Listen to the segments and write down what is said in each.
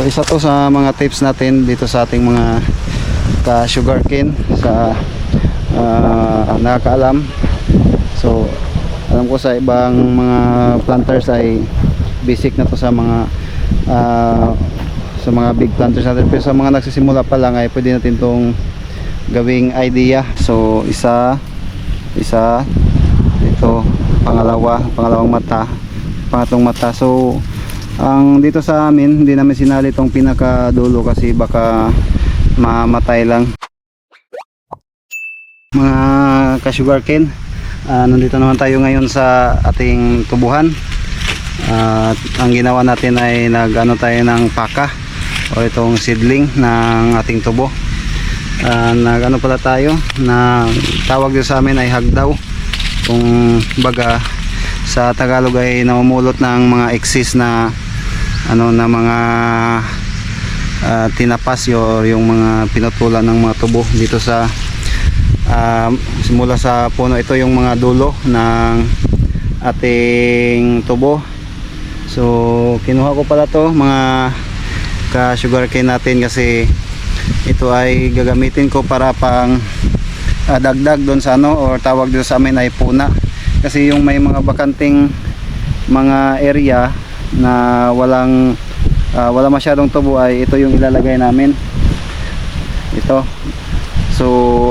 So isa to sa mga tips natin dito sa ating mga ka sugarcane sa ah, nakakaalam. So alam ko sa ibang mga planters ay basic na to sa mga ah, sa mga big planters natin pero sa mga nagsisimula pa lang ay pwede natin tong gawing idea. So isa isa ito pangalawa pangalawang mata pangatlong mata so ang dito sa amin hindi namin sinali itong pinakadulo kasi baka mamatay lang. Mga ka-sugarcane ah, nandito naman tayo ngayon sa ating tubuhan. At ang ginawa natin ay nag ano tayo ng paka o itong seedling ng ating tubo. Ah, nag ano pala tayo na tawag din sa amin ay hagdaw. Kung baga sa Tagalog ay namumulot ng mga excess na ano na mga ah, tinapas yo yung mga pinutulan ng mga tubo dito sa ah, simula sa puno. Ito yung mga dulo ng ating tubo. So kinuha ko pala to mga ka sugarcane natin kasi ito ay gagamitin ko para pang ah, dagdag doon sa ano or tawag doon sa amin ay puna kasi yung may mga bakanting mga area na walang ah, wala masyadong tubo ay ito yung ilalagay namin. Ito. So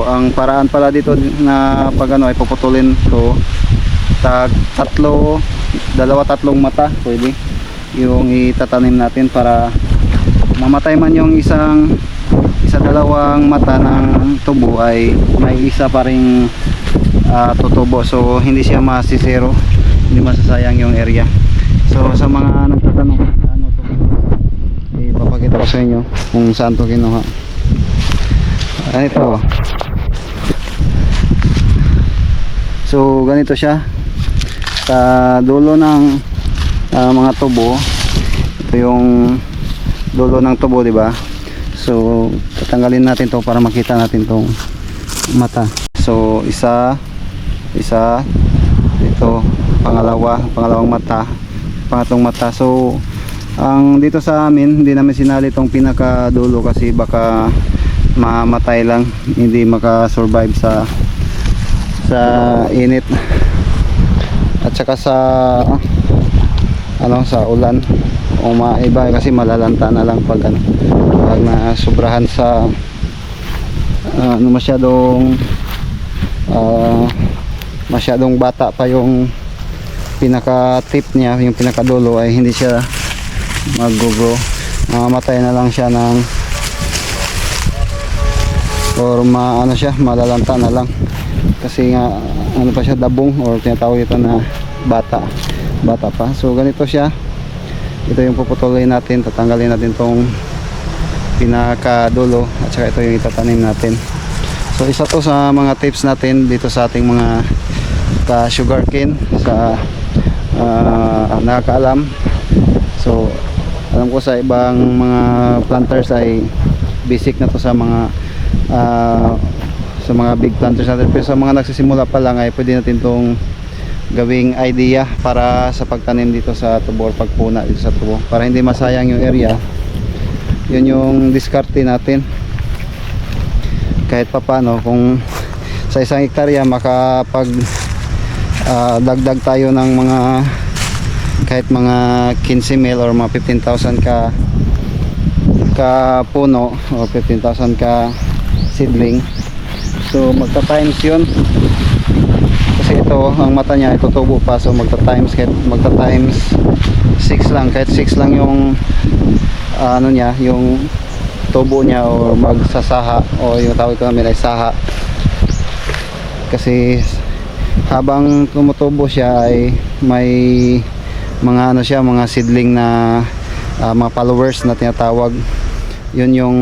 ang paraan pala dito na pag ano ay puputulin to tag tatlo dalawa tatlong mata pwede yung itatanim natin para mamatay man yung isang isa dalawang mata ng tubo ay may isa pa ring ah, tutubo so hindi siya masisero. Hindi masasayang yung area. So sa mga nagtatanong ano to? Ipapakita ko sa inyo kung saan to kinuha. Ganito so ganito siya. Sa dulo ng ah, mga tubo ito yung dulo ng tubo di ba? So tatanggalin natin to para makita natin tong mata. So isa isa. Ito pangalawa pangalawang mata pangatlong mata. So ang dito sa amin hindi namin sinali tong pinaka dulo kasi baka mamatay lang hindi makasurvive sa sa init. At saka sa ano sa ulan o maiba kasi malalanta na lang pag ano pag na sobrahan sa ah, ano masyadong ah, masyadong bata pa yung pinaka tip niya yung pinaka dulo ay hindi siya mag-grow. Mamamatay na lang siya ng or ma ano siya malalanta na lang. Kasi nga ano pa siya dabong or tinatawag ito na bata. Bata pa. So ganito siya. Ito yung puputulin natin tatanggalin natin tong pinakadulo at saka ito yung itatanim natin. So isa to sa mga tips natin dito sa ating mga ka sugarcane sa ah, nakakaalam. So alam ko sa ibang mga planters ay basic na to sa mga ah, sa mga big planters natin. Pero sa mga nagsisimula pa lang ay pwede natin tong gawing idea para sa pagtanim dito sa tubo or pagpuna dito sa tubo. Para hindi masayang yung area yun yung diskarte natin. Kahit pa paano kung sa isang hektarya makapag ah, dagdag tayo ng mga kahit mga 15 mil or mga 15,000 ka ka puno o 15,000 ka seedling. So magta times yun. Kasi ito ang mata niya itutubo pa. So magta times kahit magta times 6 lang. Kahit 6 lang yung ah, ano niya yung tubo niya o magsasaha o yung tawag ko namin ay saha kasi habang tumutubo siya ay may mga ano siya mga seedling na ah, mga followers na tinatawag. Yun yung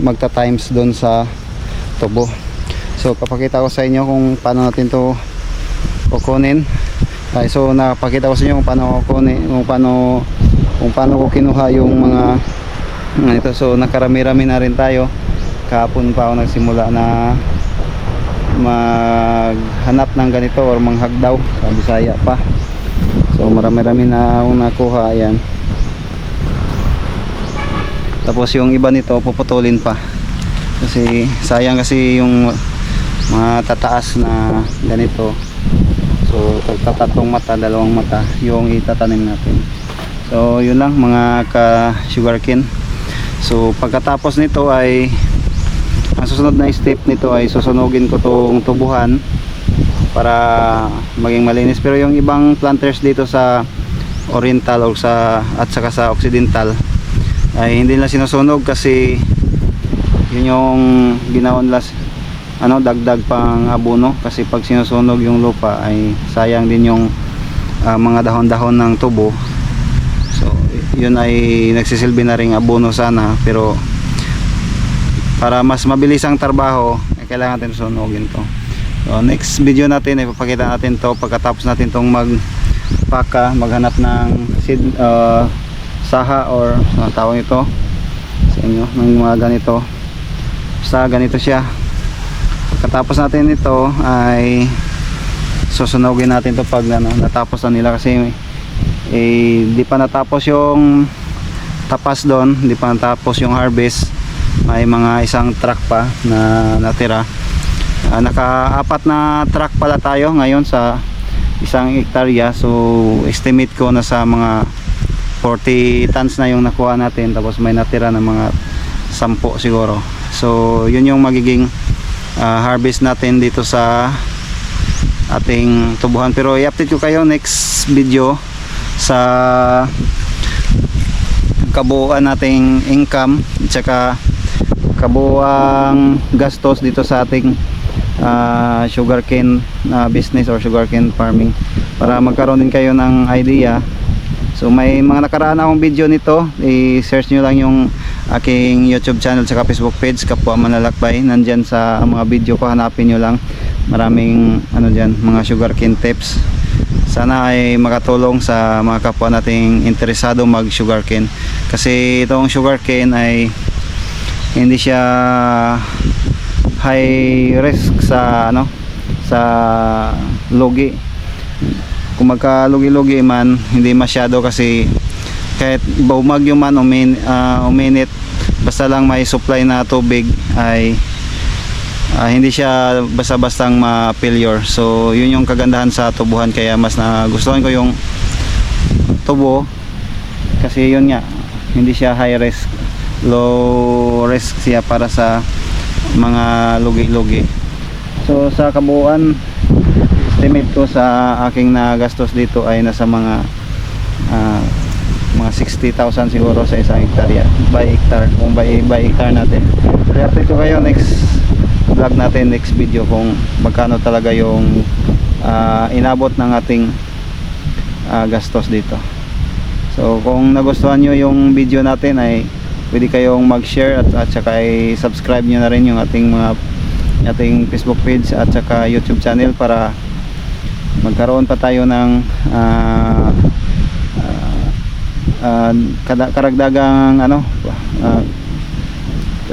magta times doon sa tubo. So papakita ko sa inyo kung paano natin to kukunin. Ay so napakita ko sa inyo kung paano kukunin kung paano kung paano ko kinuha yung mga ito so nakarami-rami na rin tayo. Kahapon pa ako nagsimula na maghanap ng ganito or manghagdaw sa Bisaya pa. So marami-rami na akong nakuha ayan. Tapos yung iba nito puputulin pa. Kasi sayang kasi yung mga tataas na ganito. So tatatong mata dalawang mata yung itatanim natin. So yun lang mga ka sugarcane so pagkatapos nito ay ang susunod na step nito ay susunugin ko tong tubuhan para maging malinis. Pero yung ibang planters dito sa oriental o sa at saka sa occidental ay hindi nila sinusunog kasi yun yung ginawa nila ano dagdag pang abono kasi pag sinusunog yung lupa ay sayang din yung ah, mga dahon-dahon ng tubo. So yun ay nagsisilbi na ring abono sana. Pero para mas mabilis ang trabaho eh, kailangan natin sunugin to so next video natin ipapakita natin to. Pagkatapos natin tong magpaka maghanap ng seed uh, saha or uh, tawag ito sa inyo ng mga ganito. Basta ganito siya. Pagkatapos natin ito ay susunogin natin to pag ano, natapos na nila. Kasi eh, di pa natapos yung tapas doon di pa natapos yung harvest. May mga isang truck pa na natira Ah, naka-apat na truck pala tayo ngayon sa isang hektarya. So estimate ko na sa mga 40 tons na yung nakuha natin. Tapos may natira na mga 10 siguro. So yun yung magiging ah, harvest natin dito sa ating tubuhan. Pero i-update ko kayo next video sa kabuuan nating income at saka kabuuang gastos dito sa ating ah, sugarcane na business or sugarcane farming. Para magkaroon din kayo ng idea. So may mga nakaraan akong video nito. I-search nyo lang yung aking youtube channel saka facebook page kapwa manlalakbay nandyan sa mga video ko hanapin nyo lang. Maraming ano dyan mga sugarcane tips. Sana ay makatulong sa mga kapwa nating interesado mag sugarcane kasi itong sugarcane ay hindi siya high risk sa ano sa lugi. Kung magkalugi-lugi man hindi masyado kasi kahit bumagyo man umin, ah, uminit basta lang may supply na tubig ay ah, hindi siya basta-bastang ma-failure. So yun yung kagandahan sa tubuhan. Kaya mas nagustuhan ko yung tubo kasi yun nga hindi siya high risk. Low risk siya para sa mga lugi-lugi. So sa kabuuan estimate ko sa aking nagastos dito ay nasa mga ah, mga 60,000 siguro sa isang hektarya by hectare kung by, by hectare natin. So update ko kayo next vlog natin next video kung magkano talaga yung ah, inabot ng ating ah, gastos dito. So kung nagustuhan nyo yung video natin ay pwede kayong mag-share at, at saka subscribe nyo na rin yung ating mga ating Facebook page at saka YouTube channel para magkaroon pa tayo ng ah, ah, kada- karagdagang ano ah,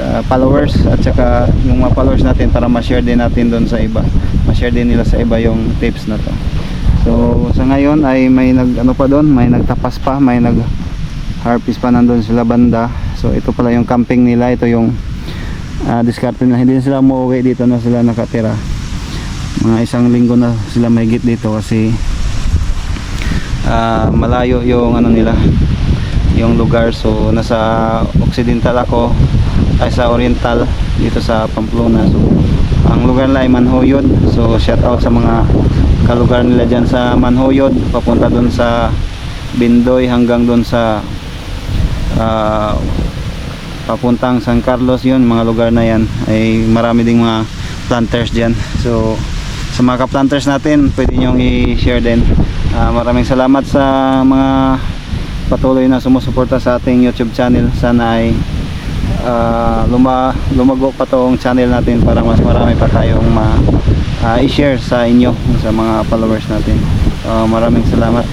ah, followers at saka yung mga followers natin para ma-share din natin doon sa iba. Ma-share din nila sa iba yung tips na to. So sa ngayon ay may nag ano pa doon may nagtapas pa may nag harvest pa nandun sila banda so ito pala yung camping nila. Ito yung uh, diskarte nila. Hindi na sila umuwi dito na sila nakatira. Mga isang linggo na sila mahigit dito kasi ah, malayo yung ano nila yung lugar. So nasa occidental ako ay sa oriental dito sa Pamplona. So ang lugar nila ay Manhoyod. So shout out sa mga kalugar nila dyan sa Manhoyod papunta dun sa Bindoy hanggang dun sa ah, papuntang San Carlos yun mga lugar na yan. Ay marami ding mga planters dyan. So sa mga ka-planters natin pwede nyong i-share din. Ah, maraming salamat sa mga patuloy na sumusuporta sa ating YouTube channel. Sana ay ah, luma, lumago pa tong channel natin para mas marami pa tayong ma, ah, i-share sa inyo sa mga followers natin. Ah, maraming salamat